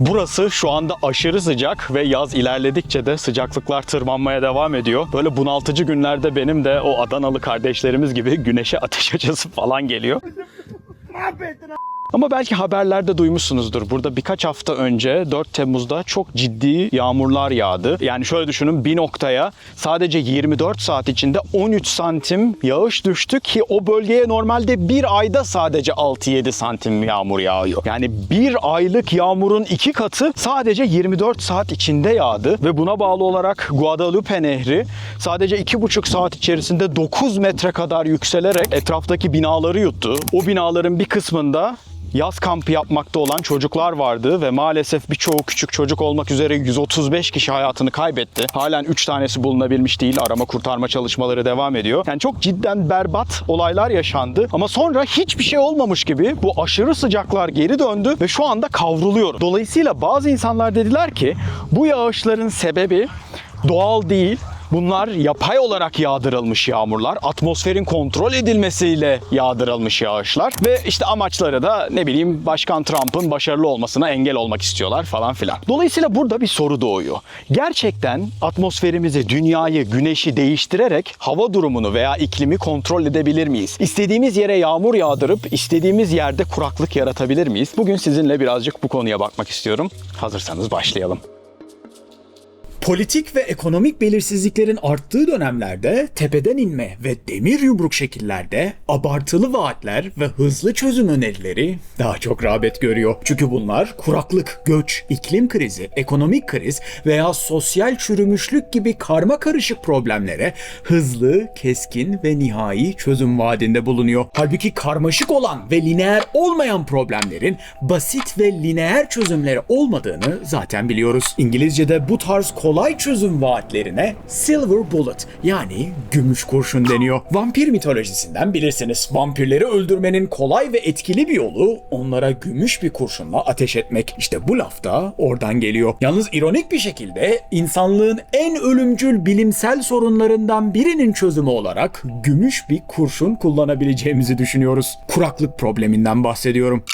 Burası şu anda aşırı sıcak ve yaz ilerledikçe de sıcaklıklar tırmanmaya devam ediyor. Böyle bunaltıcı günlerde benim de o Adanalı kardeşlerimiz gibi güneşe ateş açası falan geliyor. Ama belki haberlerde duymuşsunuzdur. Burada birkaç hafta önce 4 Temmuz'da çok ciddi yağmurlar yağdı. Yani şöyle düşünün bir noktaya sadece 24 saat içinde 13 santim yağış düştü ki o bölgeye normalde bir ayda sadece 6-7 santim yağmur yağıyor. Yani bir aylık yağmurun iki katı sadece 24 saat içinde yağdı ve buna bağlı olarak Guadalupe Nehri sadece 2,5 saat içerisinde 9 metre kadar yükselerek etraftaki binaları yuttu. O binaların bir kısmında yaz kampı yapmakta olan çocuklar vardı ve maalesef birçoğu küçük çocuk olmak üzere 135 kişi hayatını kaybetti. Halen 3 tanesi bulunabilmiş değil. Arama kurtarma çalışmaları devam ediyor. Yani çok cidden berbat olaylar yaşandı ama sonra hiçbir şey olmamış gibi bu aşırı sıcaklar geri döndü ve şu anda kavruluyor. Dolayısıyla bazı insanlar dediler ki bu yağışların sebebi doğal değil, Bunlar yapay olarak yağdırılmış yağmurlar, atmosferin kontrol edilmesiyle yağdırılmış yağışlar ve işte amaçları da ne bileyim Başkan Trump'ın başarılı olmasına engel olmak istiyorlar falan filan. Dolayısıyla burada bir soru doğuyor. Gerçekten atmosferimizi, dünyayı, güneşi değiştirerek hava durumunu veya iklimi kontrol edebilir miyiz? İstediğimiz yere yağmur yağdırıp istediğimiz yerde kuraklık yaratabilir miyiz? Bugün sizinle birazcık bu konuya bakmak istiyorum. Hazırsanız başlayalım. Politik ve ekonomik belirsizliklerin arttığı dönemlerde tepeden inme ve demir yumruk şekillerde abartılı vaatler ve hızlı çözüm önerileri daha çok rağbet görüyor. Çünkü bunlar kuraklık, göç, iklim krizi, ekonomik kriz veya sosyal çürümüşlük gibi karma karışık problemlere hızlı, keskin ve nihai çözüm vaadinde bulunuyor. Halbuki karmaşık olan ve lineer olmayan problemlerin basit ve lineer çözümleri olmadığını zaten biliyoruz. İngilizce'de bu tarz kolay çözüm vaatlerine silver bullet yani gümüş kurşun deniyor. Vampir mitolojisinden bilirsiniz. Vampirleri öldürmenin kolay ve etkili bir yolu onlara gümüş bir kurşunla ateş etmek. İşte bu laf da oradan geliyor. Yalnız ironik bir şekilde insanlığın en ölümcül bilimsel sorunlarından birinin çözümü olarak gümüş bir kurşun kullanabileceğimizi düşünüyoruz. Kuraklık probleminden bahsediyorum.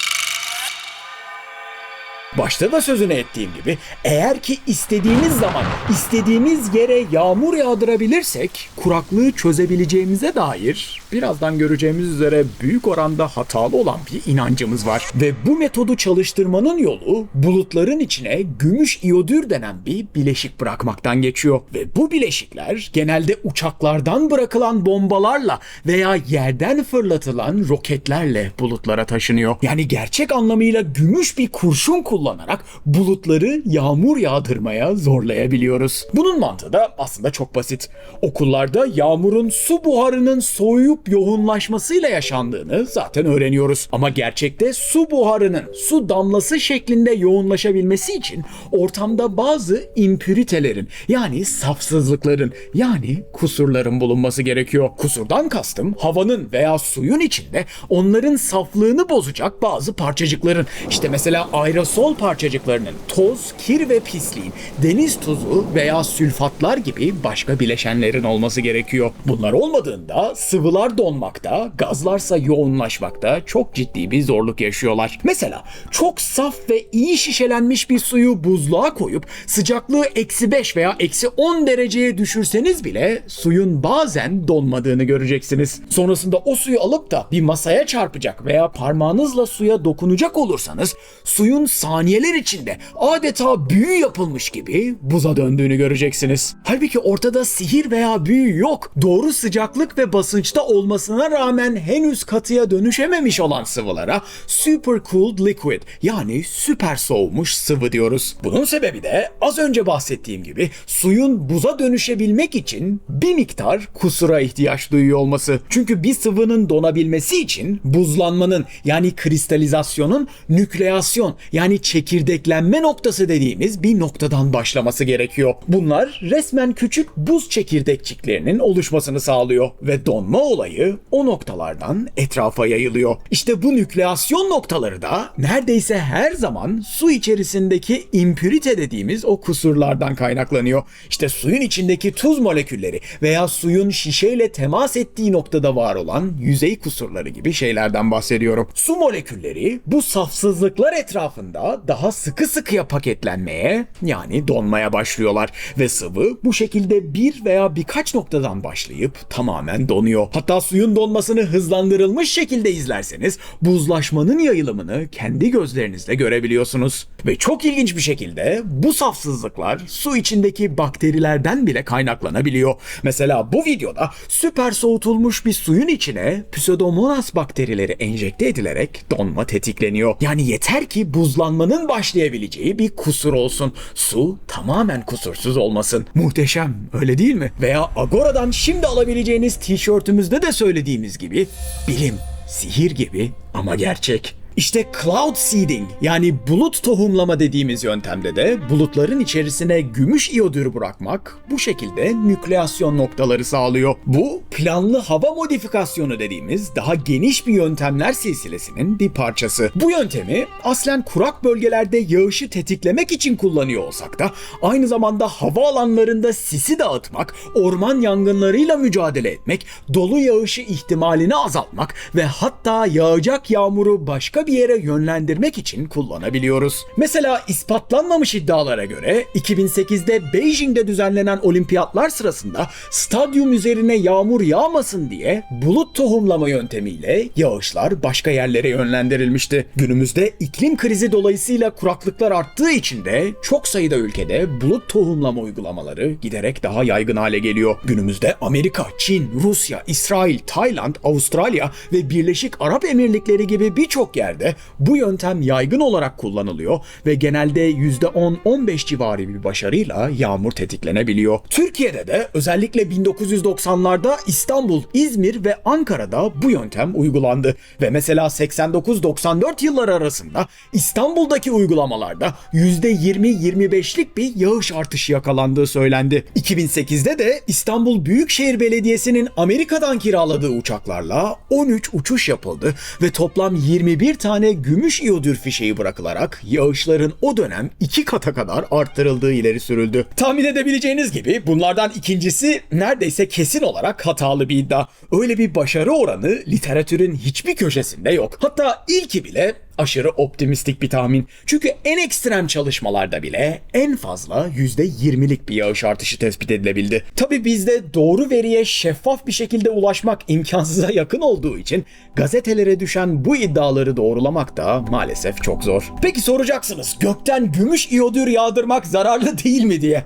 Başta da sözünü ettiğim gibi eğer ki istediğimiz zaman istediğimiz yere yağmur yağdırabilirsek kuraklığı çözebileceğimize dair birazdan göreceğimiz üzere büyük oranda hatalı olan bir inancımız var. Ve bu metodu çalıştırmanın yolu bulutların içine gümüş iyodür denen bir bileşik bırakmaktan geçiyor. Ve bu bileşikler genelde uçaklardan bırakılan bombalarla veya yerden fırlatılan roketlerle bulutlara taşınıyor. Yani gerçek anlamıyla gümüş bir kurşun kullanarak bulutları yağmur yağdırmaya zorlayabiliyoruz. Bunun mantığı da aslında çok basit. Okullarda yağmurun su buharının soğuyup yoğunlaşmasıyla yaşandığını zaten öğreniyoruz. Ama gerçekte su buharının su damlası şeklinde yoğunlaşabilmesi için ortamda bazı impüritelerin yani safsızlıkların yani kusurların bulunması gerekiyor. Kusurdan kastım havanın veya suyun içinde onların saflığını bozacak bazı parçacıkların işte mesela aerosol parçacıklarının toz, kir ve pisliğin, deniz tuzu veya sülfatlar gibi başka bileşenlerin olması gerekiyor. Bunlar olmadığında sıvılar donmakta, gazlarsa yoğunlaşmakta çok ciddi bir zorluk yaşıyorlar. Mesela çok saf ve iyi şişelenmiş bir suyu buzluğa koyup sıcaklığı eksi 5 veya eksi 10 dereceye düşürseniz bile suyun bazen donmadığını göreceksiniz. Sonrasında o suyu alıp da bir masaya çarpacak veya parmağınızla suya dokunacak olursanız suyun saniyeler içinde adeta büyü yapılmış gibi buza döndüğünü göreceksiniz. Halbuki ortada sihir veya büyü yok. Doğru sıcaklık ve basınçta olmasına rağmen henüz katıya dönüşememiş olan sıvılara super cooled liquid yani süper soğumuş sıvı diyoruz. Bunun sebebi de az önce bahsettiğim gibi suyun buza dönüşebilmek için bir miktar kusura ihtiyaç duyuyor olması. Çünkü bir sıvının donabilmesi için buzlanmanın yani kristalizasyonun nükleasyon yani çekirdeklenme noktası dediğimiz bir noktadan başlaması gerekiyor. Bunlar resmen küçük buz çekirdekçiklerinin oluşmasını sağlıyor ve donma olayı o noktalardan etrafa yayılıyor. İşte bu nükleasyon noktaları da neredeyse her zaman su içerisindeki impürite dediğimiz o kusurlardan kaynaklanıyor. İşte suyun içindeki tuz molekülleri veya suyun şişeyle temas ettiği noktada var olan yüzey kusurları gibi şeylerden bahsediyorum. Su molekülleri bu safsızlıklar etrafında da daha sıkı sıkıya paketlenmeye yani donmaya başlıyorlar ve sıvı bu şekilde bir veya birkaç noktadan başlayıp tamamen donuyor. Hatta suyun donmasını hızlandırılmış şekilde izlerseniz buzlaşmanın yayılımını kendi gözlerinizle görebiliyorsunuz. Ve çok ilginç bir şekilde bu safsızlıklar su içindeki bakterilerden bile kaynaklanabiliyor. Mesela bu videoda süper soğutulmuş bir suyun içine Pseudomonas bakterileri enjekte edilerek donma tetikleniyor. Yani yeter ki buzlanmanın başlayabileceği bir kusur olsun. Su tamamen kusursuz olmasın. Muhteşem öyle değil mi? Veya Agora'dan şimdi alabileceğiniz tişörtümüzde de söylediğimiz gibi bilim, sihir gibi ama gerçek. İşte cloud seeding yani bulut tohumlama dediğimiz yöntemde de bulutların içerisine gümüş iyodür bırakmak bu şekilde nükleasyon noktaları sağlıyor. Bu planlı hava modifikasyonu dediğimiz daha geniş bir yöntemler silsilesinin bir parçası. Bu yöntemi aslen kurak bölgelerde yağışı tetiklemek için kullanıyor olsak da aynı zamanda hava alanlarında sisi dağıtmak, orman yangınlarıyla mücadele etmek, dolu yağışı ihtimalini azaltmak ve hatta yağacak yağmuru başka bir yere yönlendirmek için kullanabiliyoruz. Mesela ispatlanmamış iddialara göre 2008'de Beijing'de düzenlenen olimpiyatlar sırasında stadyum üzerine yağmur yağmasın diye bulut tohumlama yöntemiyle yağışlar başka yerlere yönlendirilmişti. Günümüzde iklim krizi dolayısıyla kuraklıklar arttığı için de çok sayıda ülkede bulut tohumlama uygulamaları giderek daha yaygın hale geliyor. Günümüzde Amerika, Çin, Rusya, İsrail, Tayland, Avustralya ve Birleşik Arap Emirlikleri gibi birçok yerde bu yöntem yaygın olarak kullanılıyor ve genelde %10-15 civarı bir başarıyla yağmur tetiklenebiliyor. Türkiye'de de özellikle 1990'larda İstanbul, İzmir ve Ankara'da bu yöntem uygulandı ve mesela 89-94 yılları arasında İstanbul'daki uygulamalarda %20-25'lik bir yağış artışı yakalandığı söylendi. 2008'de de İstanbul Büyükşehir Belediyesi'nin Amerika'dan kiraladığı uçaklarla 13 uçuş yapıldı ve toplam 21 tane gümüş iyodür fişeği bırakılarak yağışların o dönem iki kata kadar arttırıldığı ileri sürüldü. Tahmin edebileceğiniz gibi bunlardan ikincisi neredeyse kesin olarak hatalı bir iddia. Öyle bir başarı oranı literatürün hiçbir köşesinde yok. Hatta ilki bile aşırı optimistik bir tahmin. Çünkü en ekstrem çalışmalarda bile en fazla %20'lik bir yağış artışı tespit edilebildi. Tabi bizde doğru veriye şeffaf bir şekilde ulaşmak imkansıza yakın olduğu için gazetelere düşen bu iddiaları doğrulamak da maalesef çok zor. Peki soracaksınız gökten gümüş iyodür yağdırmak zararlı değil mi diye.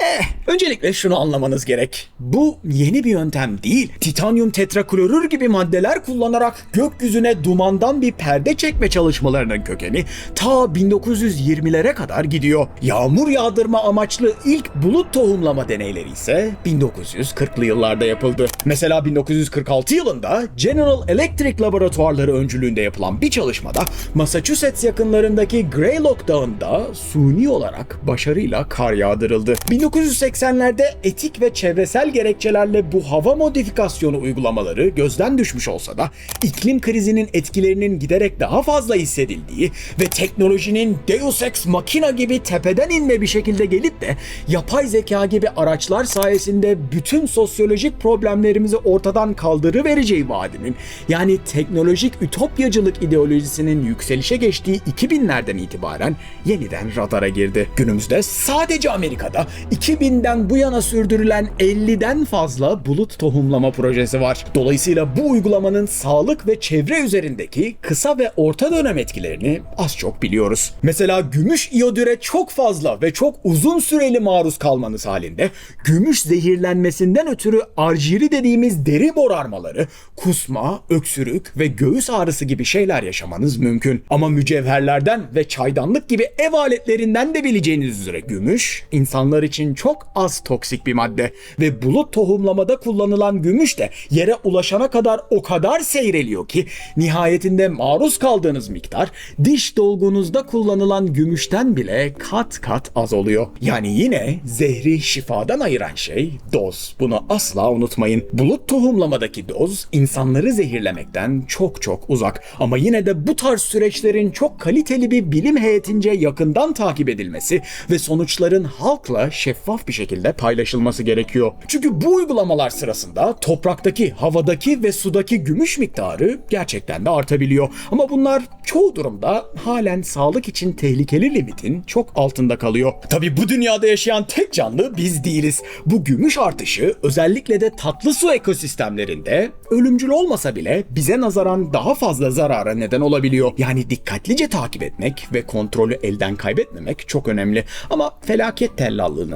Eh, öncelikle şunu anlamanız gerek. Bu yeni bir yöntem değil. Titanyum tetraklorür gibi maddeler kullanarak gökyüzüne dumandan bir perde çekme çalışmalarının kökeni ta 1920'lere kadar gidiyor. Yağmur yağdırma amaçlı ilk bulut tohumlama deneyleri ise 1940'lı yıllarda yapıldı. Mesela 1946 yılında General Electric laboratuvarları öncülüğünde yapılan bir çalışmada Massachusetts yakınlarındaki Greylock Dağı'nda suni olarak başarıyla kar yağdırıldı. 1980'lerde etik ve çevresel gerekçelerle bu hava modifikasyonu uygulamaları gözden düşmüş olsa da iklim krizinin etkilerinin giderek daha fazla hissedildiği ve teknolojinin Deus Ex Machina gibi tepeden inme bir şekilde gelip de yapay zeka gibi araçlar sayesinde bütün sosyolojik problemlerimizi ortadan kaldırıvereceği vaadinin yani teknolojik ütopyacılık ideolojisinin yükselişe geçtiği 2000'lerden itibaren yeniden radara girdi. Günümüzde sadece Amerika'da 2000'den bu yana sürdürülen 50'den fazla bulut tohumlama projesi var. Dolayısıyla bu uygulamanın sağlık ve çevre üzerindeki kısa ve orta dönem etkilerini az çok biliyoruz. Mesela gümüş iyodüre çok fazla ve çok uzun süreli maruz kalmanız halinde gümüş zehirlenmesinden ötürü arjiri dediğimiz deri morarmaları, kusma, öksürük ve göğüs ağrısı gibi şeyler yaşamanız mümkün. Ama mücevherlerden ve çaydanlık gibi ev aletlerinden de bileceğiniz üzere gümüş insanlar için çok az toksik bir madde ve bulut tohumlamada kullanılan gümüş de yere ulaşana kadar o kadar seyreliyor ki nihayetinde maruz kaldığınız miktar diş dolgunuzda kullanılan gümüşten bile kat kat az oluyor. Yani yine zehri şifadan ayıran şey doz. Bunu asla unutmayın. Bulut tohumlamadaki doz insanları zehirlemekten çok çok uzak. Ama yine de bu tarz süreçlerin çok kaliteli bir bilim heyetince yakından takip edilmesi ve sonuçların halkla şeffaf şeffaf bir şekilde paylaşılması gerekiyor. Çünkü bu uygulamalar sırasında topraktaki, havadaki ve sudaki gümüş miktarı gerçekten de artabiliyor. Ama bunlar çoğu durumda halen sağlık için tehlikeli limitin çok altında kalıyor. Tabi bu dünyada yaşayan tek canlı biz değiliz. Bu gümüş artışı özellikle de tatlı su ekosistemlerinde ölümcül olmasa bile bize nazaran daha fazla zarara neden olabiliyor. Yani dikkatlice takip etmek ve kontrolü elden kaybetmemek çok önemli. Ama felaket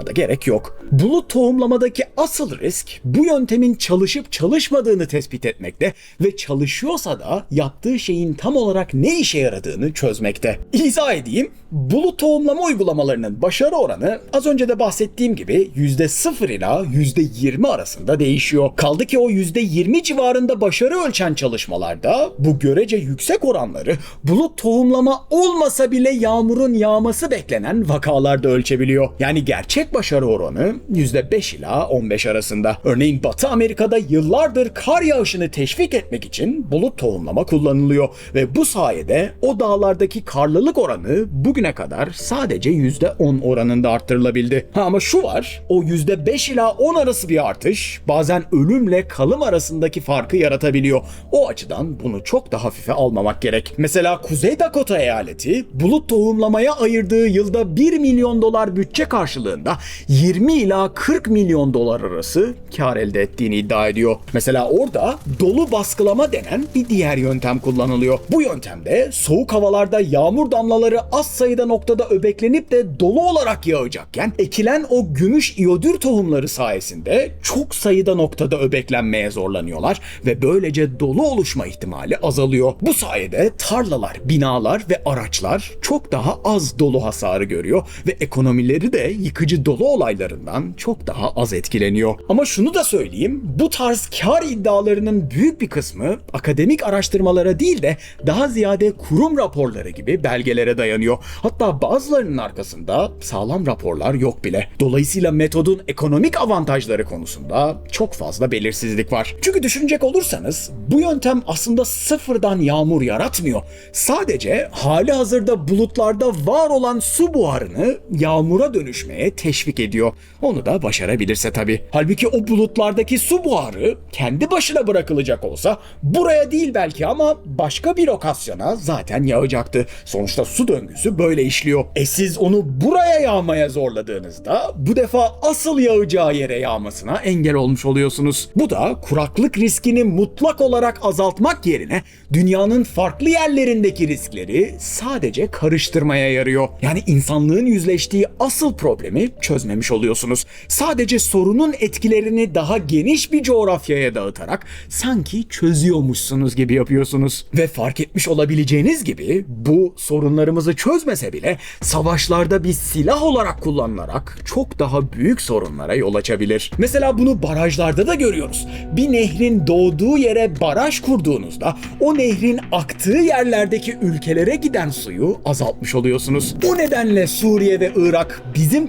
tellallığına da gerek yok. Bulut tohumlamadaki asıl risk bu yöntemin çalışıp çalışmadığını tespit etmekte ve çalışıyorsa da yaptığı şeyin tam olarak ne işe yaradığını çözmekte. İzah edeyim. Bulut tohumlama uygulamalarının başarı oranı az önce de bahsettiğim gibi %0 ila %20 arasında değişiyor. Kaldı ki o %20 civarında başarı ölçen çalışmalarda bu görece yüksek oranları bulut tohumlama olmasa bile yağmurun yağması beklenen vakalarda ölçebiliyor. Yani gerçek başarı oranı %5 ila 15 arasında. Örneğin Batı Amerika'da yıllardır kar yağışını teşvik etmek için bulut tohumlama kullanılıyor ve bu sayede o dağlardaki karlılık oranı bugüne kadar sadece %10 oranında arttırılabildi. Ha ama şu var, o %5 ila 10 arası bir artış bazen ölümle kalım arasındaki farkı yaratabiliyor. O açıdan bunu çok da hafife almamak gerek. Mesela Kuzey Dakota eyaleti bulut tohumlamaya ayırdığı yılda 1 milyon dolar bütçe karşılığında 20 ila 40 milyon dolar arası kar elde ettiğini iddia ediyor. Mesela orada dolu baskılama denen bir diğer yöntem kullanılıyor. Bu yöntemde soğuk havalarda yağmur damlaları az sayıda noktada öbeklenip de dolu olarak yağacakken ekilen o gümüş iyodür tohumları sayesinde çok sayıda noktada öbeklenmeye zorlanıyorlar ve böylece dolu oluşma ihtimali azalıyor. Bu sayede tarlalar, binalar ve araçlar çok daha az dolu hasarı görüyor ve ekonomileri de yıkıcı dolu olaylarından çok daha az etkileniyor. Ama şunu da söyleyeyim, bu tarz kar iddialarının büyük bir kısmı akademik araştırmalara değil de daha ziyade kurum raporları gibi belgelere dayanıyor. Hatta bazılarının arkasında sağlam raporlar yok bile. Dolayısıyla metodun ekonomik avantajları konusunda çok fazla belirsizlik var. Çünkü düşünecek olursanız bu yöntem aslında sıfırdan yağmur yaratmıyor. Sadece hali hazırda bulutlarda var olan su buharını yağmura dönüşmeye teşvik ediyor. Onu da başarabilirse tabii. Halbuki o bulutlardaki su buharı kendi başına bırakılacak olsa buraya değil belki ama başka bir lokasyona zaten yağacaktı. Sonuçta su döngüsü böyle işliyor. E siz onu buraya yağmaya zorladığınızda bu defa asıl yağacağı yere yağmasına engel olmuş oluyorsunuz. Bu da kuraklık riskini mutlak olarak azaltmak yerine dünyanın farklı yerlerindeki riskleri sadece karıştırmaya yarıyor. Yani insanlığın yüzleştiği asıl problemi çözmemiş oluyorsunuz. Sadece sorunun etkilerini daha geniş bir coğrafyaya dağıtarak sanki çözüyormuşsunuz gibi yapıyorsunuz. Ve fark etmiş olabileceğiniz gibi bu sorunlarımızı çözmese bile savaşlarda bir silah olarak kullanılarak çok daha büyük sorunlara yol açabilir. Mesela bunu barajlarda da görüyoruz. Bir nehrin doğduğu yere baraj kurduğunuzda o nehrin aktığı yerlerdeki ülkelere giden suyu azaltmış oluyorsunuz. Bu nedenle Suriye ve Irak bizim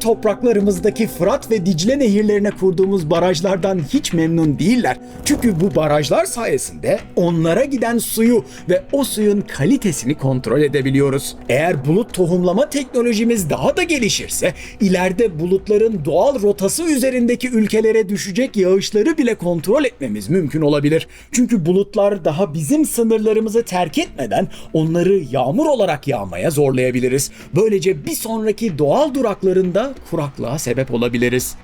topraklarımızdaki Fırat ve Dicle nehirlerine kurduğumuz barajlardan hiç memnun değiller. Çünkü bu barajlar sayesinde onlara giden suyu ve o suyun kalitesini kontrol edebiliyoruz. Eğer bulut tohumlama teknolojimiz daha da gelişirse ileride bulutların doğal rotası üzerindeki ülkelere düşecek yağışları bile kontrol etmemiz mümkün olabilir. Çünkü bulutlar daha bizim sınırlarımızı terk etmeden onları yağmur olarak yağmaya zorlayabiliriz. Böylece bir sonraki doğal duraklarında kuraklığa sebep olabiliriz.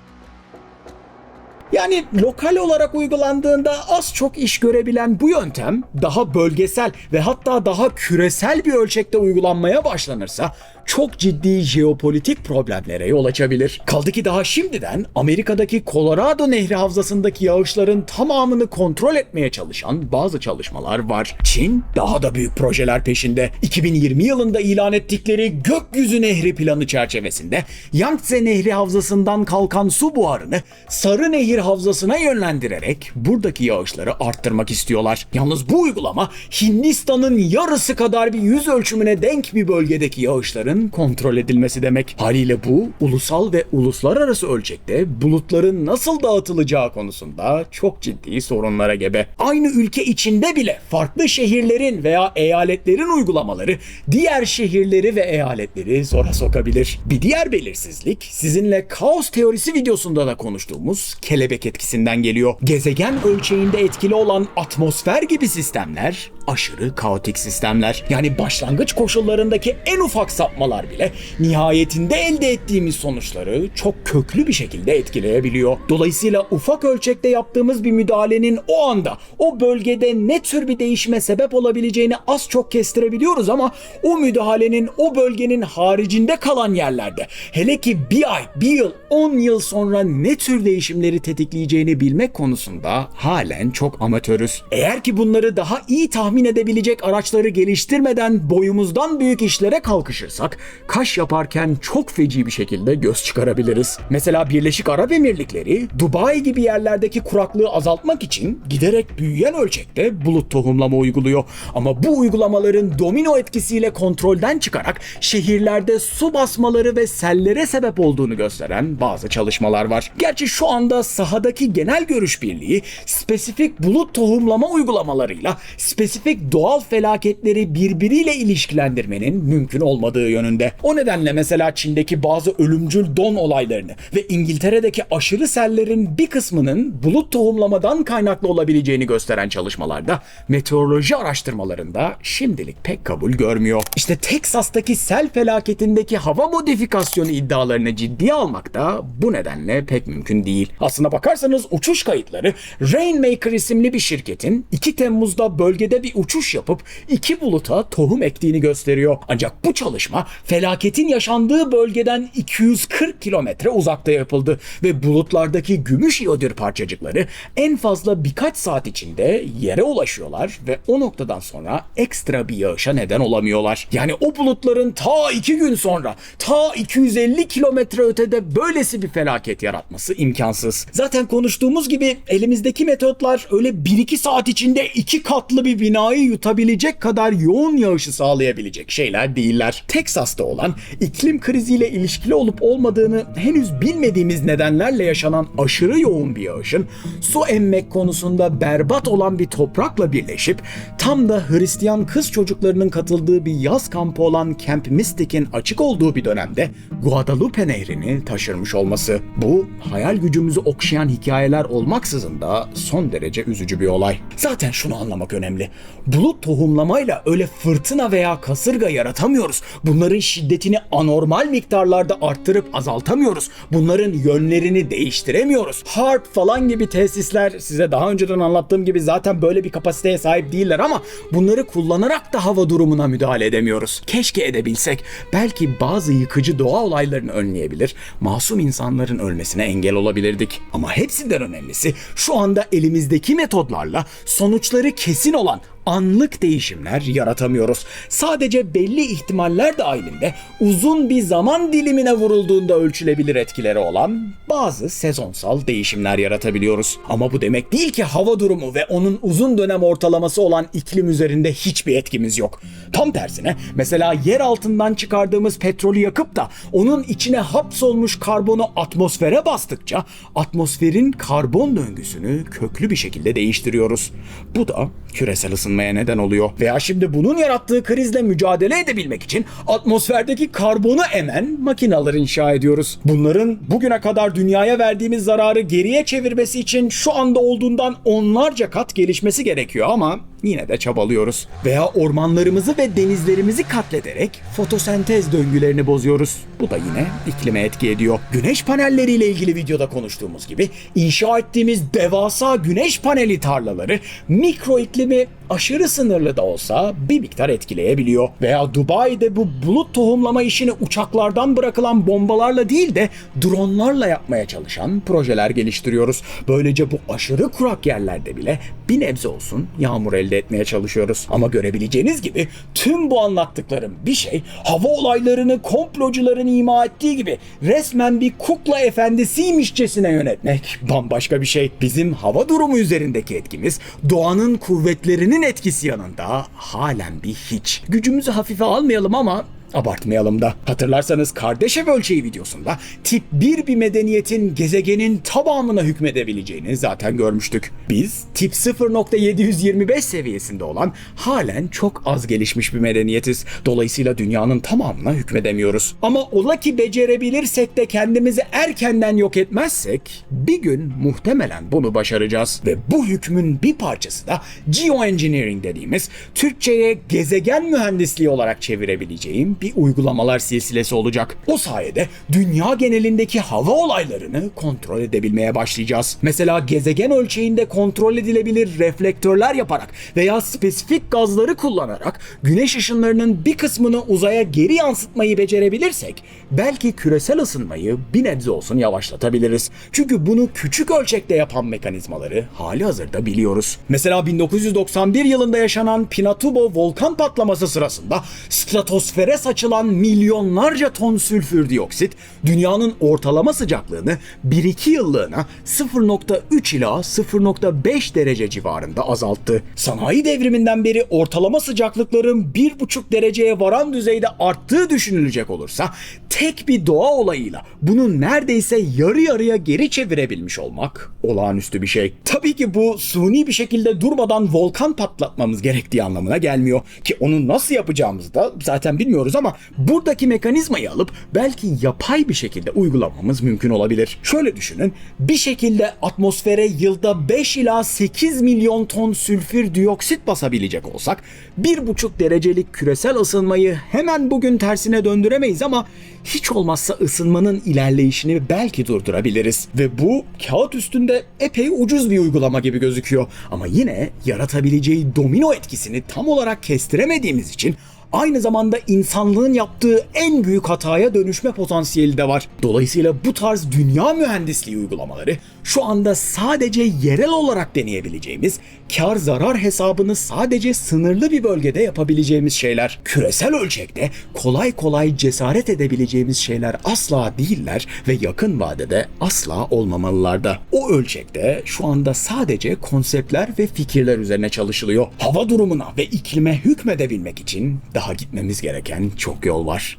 Yani lokal olarak uygulandığında az çok iş görebilen bu yöntem daha bölgesel ve hatta daha küresel bir ölçekte uygulanmaya başlanırsa çok ciddi jeopolitik problemlere yol açabilir. Kaldı ki daha şimdiden Amerika'daki Colorado Nehri havzasındaki yağışların tamamını kontrol etmeye çalışan bazı çalışmalar var. Çin daha da büyük projeler peşinde. 2020 yılında ilan ettikleri Gökyüzü Nehri planı çerçevesinde Yangtze Nehri havzasından kalkan su buharını Sarı Nehir havzasına yönlendirerek buradaki yağışları arttırmak istiyorlar. Yalnız bu uygulama Hindistan'ın yarısı kadar bir yüz ölçümüne denk bir bölgedeki yağışların bulutların kontrol edilmesi demek. Haliyle bu ulusal ve uluslararası ölçekte bulutların nasıl dağıtılacağı konusunda çok ciddi sorunlara gebe. Aynı ülke içinde bile farklı şehirlerin veya eyaletlerin uygulamaları diğer şehirleri ve eyaletleri zora sokabilir. Bir diğer belirsizlik sizinle kaos teorisi videosunda da konuştuğumuz kelebek etkisinden geliyor. Gezegen ölçeğinde etkili olan atmosfer gibi sistemler aşırı kaotik sistemler. Yani başlangıç koşullarındaki en ufak sapmalar bile nihayetinde elde ettiğimiz sonuçları çok köklü bir şekilde etkileyebiliyor. Dolayısıyla ufak ölçekte yaptığımız bir müdahalenin o anda o bölgede ne tür bir değişime sebep olabileceğini az çok kestirebiliyoruz ama o müdahalenin o bölgenin haricinde kalan yerlerde hele ki bir ay, bir yıl, 10 yıl sonra ne tür değişimleri tetikleyeceğini bilmek konusunda halen çok amatörüz. Eğer ki bunları daha iyi tahmin edebilecek araçları geliştirmeden boyumuzdan büyük işlere kalkışırsak kaş yaparken çok feci bir şekilde göz çıkarabiliriz. Mesela Birleşik Arap Emirlikleri Dubai gibi yerlerdeki kuraklığı azaltmak için giderek büyüyen ölçekte bulut tohumlama uyguluyor. Ama bu uygulamaların domino etkisiyle kontrolden çıkarak şehirlerde su basmaları ve sellere sebep olduğunu gösteren bazı çalışmalar var. Gerçi şu anda sahadaki genel görüş birliği spesifik bulut tohumlama uygulamalarıyla spesifik doğal felaketleri birbiriyle ilişkilendirmenin mümkün olmadığı yönünde. O nedenle mesela Çin'deki bazı ölümcül don olaylarını ve İngiltere'deki aşırı sellerin bir kısmının bulut tohumlamadan kaynaklı olabileceğini gösteren çalışmalarda meteoroloji araştırmalarında şimdilik pek kabul görmüyor. İşte Teksas'taki sel felaketindeki hava modifikasyonu iddialarını ciddiye almak da bu nedenle pek mümkün değil. Aslına bakarsanız uçuş kayıtları Rainmaker isimli bir şirketin 2 Temmuz'da bölgede bir uçuş yapıp iki buluta tohum ektiğini gösteriyor. Ancak bu çalışma felaketin yaşandığı bölgeden 240 kilometre uzakta yapıldı ve bulutlardaki gümüş iyodür parçacıkları en fazla birkaç saat içinde yere ulaşıyorlar ve o noktadan sonra ekstra bir yağışa neden olamıyorlar. Yani o bulutların ta iki gün sonra ta 250 kilometre ötede böylesi bir felaket yaratması imkansız. Zaten konuştuğumuz gibi elimizdeki metotlar öyle 1-2 saat içinde iki katlı bir binayı yutabilecek kadar yoğun yağışı sağlayabilecek şeyler değiller. Teksas'ta olan iklim kriziyle ilişkili olup olmadığını henüz bilmediğimiz nedenlerle yaşanan aşırı yoğun bir yağışın su emmek konusunda berbat olan bir toprakla birleşip tam da Hristiyan kız çocuklarının katıldığı bir yaz kampı olan Camp Mystic'in açık olduğu bir dönemde Guadalupe nehrini taşırmış olması. Bu hayal gücümüzü okşayan hikayeler olmaksızın da son derece üzücü bir olay. Zaten şunu anlamak önemli. Bulut tohumlamayla öyle fırtına veya kasırga yaratamıyoruz. Bunların şiddetini anormal miktarlarda arttırıp azaltamıyoruz. Bunların yönlerini değiştiremiyoruz. HARP falan gibi tesisler size daha önceden anlattığım gibi zaten böyle bir kapasiteye sahip değiller ama bunları kullanarak da hava durumuna müdahale edemiyoruz. Keşke edebilsek. Belki bazı yıkıcı doğa olaylarını önleyebilir, masum insanların ölmesine engel olabilirdik. Ama hepsinden önemlisi şu anda elimizdeki metodlarla sonuçları kesin olan anlık değişimler yaratamıyoruz. Sadece belli ihtimaller dahilinde uzun bir zaman dilimine vurulduğunda ölçülebilir etkileri olan bazı sezonsal değişimler yaratabiliyoruz. Ama bu demek değil ki hava durumu ve onun uzun dönem ortalaması olan iklim üzerinde hiçbir etkimiz yok. Tam tersine mesela yer altından çıkardığımız petrolü yakıp da onun içine hapsolmuş karbonu atmosfere bastıkça atmosferin karbon döngüsünü köklü bir şekilde değiştiriyoruz. Bu da küresel ısınmaya neden oluyor. Veya şimdi bunun yarattığı krizle mücadele edebilmek için atmosferdeki karbonu emen makineler inşa ediyoruz. Bunların bugüne kadar dünyaya verdiğimiz zararı geriye çevirmesi için şu anda olduğundan onlarca kat gelişmesi gerekiyor ama yine de çabalıyoruz. Veya ormanlarımızı ve denizlerimizi katlederek fotosentez döngülerini bozuyoruz. Bu da yine iklime etki ediyor. Güneş panelleriyle ilgili videoda konuştuğumuz gibi inşa ettiğimiz devasa güneş paneli tarlaları mikro iklimi aşırı sınırlı da olsa bir miktar etkileyebiliyor. Veya Dubai'de bu bulut tohumlama işini uçaklardan bırakılan bombalarla değil de dronlarla yapmaya çalışan projeler geliştiriyoruz. Böylece bu aşırı kurak yerlerde bile bir nebze olsun yağmur elde etmeye çalışıyoruz. Ama görebileceğiniz gibi tüm bu anlattıklarım bir şey hava olaylarını komplocuların ima ettiği gibi resmen bir kukla efendisiymişçesine yönetmek bambaşka bir şey. Bizim hava durumu üzerindeki etkimiz doğanın kuvvetlerinin etkisi yanında halen bir hiç. Gücümüzü hafife almayalım ama Abartmayalım da. Hatırlarsanız Kardashev ölçeği videosunda tip 1 bir medeniyetin gezegenin tamamına hükmedebileceğini zaten görmüştük. Biz tip 0.725 seviyesinde olan halen çok az gelişmiş bir medeniyetiz. Dolayısıyla dünyanın tamamına hükmedemiyoruz. Ama ola ki becerebilirsek de kendimizi erkenden yok etmezsek bir gün muhtemelen bunu başaracağız. Ve bu hükmün bir parçası da geoengineering dediğimiz Türkçe'ye gezegen mühendisliği olarak çevirebileceğim bir uygulamalar silsilesi olacak. O sayede dünya genelindeki hava olaylarını kontrol edebilmeye başlayacağız. Mesela gezegen ölçeğinde kontrol edilebilir reflektörler yaparak veya spesifik gazları kullanarak güneş ışınlarının bir kısmını uzaya geri yansıtmayı becerebilirsek belki küresel ısınmayı bir nebze olsun yavaşlatabiliriz. Çünkü bunu küçük ölçekte yapan mekanizmaları hali hazırda biliyoruz. Mesela 1991 yılında yaşanan Pinatubo volkan patlaması sırasında stratosfere saçılan milyonlarca ton sülfür dioksit dünyanın ortalama sıcaklığını 1-2 yıllığına 0.3 ila 0.5 derece civarında azalttı. Sanayi devriminden beri ortalama sıcaklıkların 1,5 dereceye varan düzeyde arttığı düşünülecek olursa tek bir doğa olayıyla bunu neredeyse yarı yarıya geri çevirebilmiş olmak olağanüstü bir şey. Tabii ki bu suni bir şekilde durmadan volkan patlatmamız gerektiği anlamına gelmiyor ki onu nasıl yapacağımızı da zaten bilmiyoruz ama buradaki mekanizmayı alıp belki yapay bir şekilde uygulamamız mümkün olabilir. Şöyle düşünün bir şekilde atmosfere yılda 5 ila 8 milyon ton sülfür dioksit basabilecek olsak 1,5 derecelik küresel ısınmayı hemen bugün tersine döndüremeyiz ama hiç olmazsa ısınmanın ilerleyişini belki durdurabiliriz. Ve bu kağıt üstünde epey ucuz bir uygulama gibi gözüküyor. Ama yine yaratabileceği domino etkisini tam olarak kestiremediğimiz için aynı zamanda insanlığın yaptığı en büyük hataya dönüşme potansiyeli de var. Dolayısıyla bu tarz dünya mühendisliği uygulamaları şu anda sadece yerel olarak deneyebileceğimiz, kar zarar hesabını sadece sınırlı bir bölgede yapabileceğimiz şeyler. Küresel ölçekte kolay kolay cesaret edebileceğimiz şeyler asla değiller ve yakın vadede asla olmamalılar da. O ölçekte şu anda sadece konseptler ve fikirler üzerine çalışılıyor. Hava durumuna ve iklime hükmedebilmek için daha gitmemiz gereken çok yol var.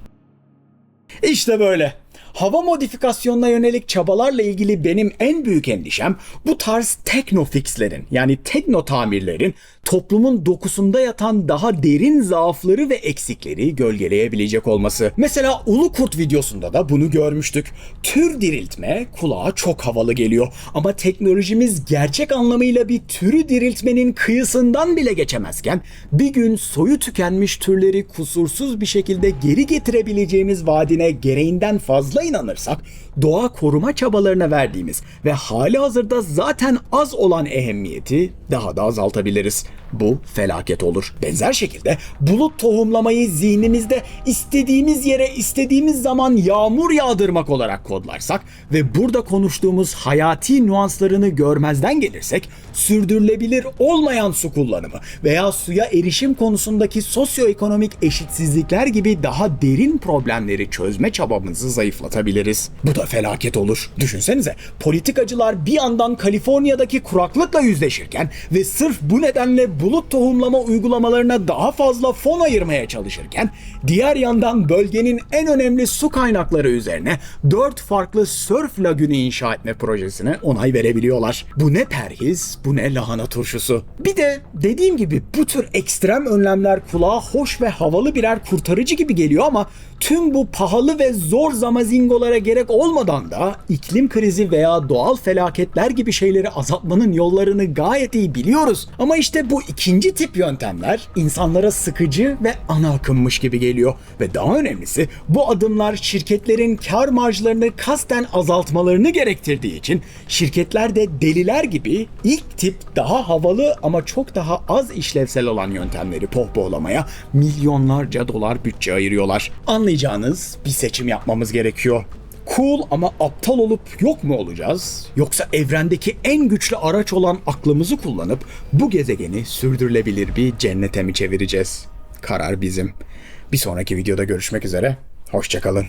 İşte böyle. Hava modifikasyonuna yönelik çabalarla ilgili benim en büyük endişem bu tarz teknofixlerin yani tekno tamirlerin toplumun dokusunda yatan daha derin zaafları ve eksikleri gölgeleyebilecek olması. Mesela Ulu Kurt videosunda da bunu görmüştük. Tür diriltme kulağa çok havalı geliyor ama teknolojimiz gerçek anlamıyla bir türü diriltmenin kıyısından bile geçemezken bir gün soyu tükenmiş türleri kusursuz bir şekilde geri getirebileceğimiz vaadine gereğinden fazla inanırsak doğa koruma çabalarına verdiğimiz ve hali hazırda zaten az olan ehemmiyeti daha da azaltabiliriz. Bu felaket olur. Benzer şekilde bulut tohumlamayı zihnimizde istediğimiz yere istediğimiz zaman yağmur yağdırmak olarak kodlarsak ve burada konuştuğumuz hayati nüanslarını görmezden gelirsek sürdürülebilir olmayan su kullanımı veya suya erişim konusundaki sosyoekonomik eşitsizlikler gibi daha derin problemleri çözme çabamızı zayıflatabiliriz. Bu da felaket olur. Düşünsenize politikacılar bir yandan Kaliforniya'daki kuraklıkla yüzleşirken ve sırf bu nedenle bulut tohumlama uygulamalarına daha fazla fon ayırmaya çalışırken diğer yandan bölgenin en önemli su kaynakları üzerine dört farklı sörf lagünü inşa etme projesine onay verebiliyorlar. Bu ne perhiz, bu ne lahana turşusu. Bir de dediğim gibi bu tür ekstrem önlemler kulağa hoş ve havalı birer kurtarıcı gibi geliyor ama tüm bu pahalı ve zor zamazingolara gerek olmadan da iklim krizi veya doğal felaketler gibi şeyleri azaltmanın yollarını gayet iyi biliyoruz. Ama işte bu ikinci tip yöntemler insanlara sıkıcı ve ana akımmış gibi geliyor. Ve daha önemlisi bu adımlar şirketlerin kar marjlarını kasten azaltmalarını gerektirdiği için şirketler de deliler gibi ilk tip daha havalı ama çok daha az işlevsel olan yöntemleri pohpohlamaya milyonlarca dolar bütçe ayırıyorlar. Anlayacağınız bir seçim yapmamız gerekiyor. Cool ama aptal olup yok mu olacağız? Yoksa evrendeki en güçlü araç olan aklımızı kullanıp bu gezegeni sürdürülebilir bir cennete mi çevireceğiz? Karar bizim. Bir sonraki videoda görüşmek üzere. Hoşçakalın.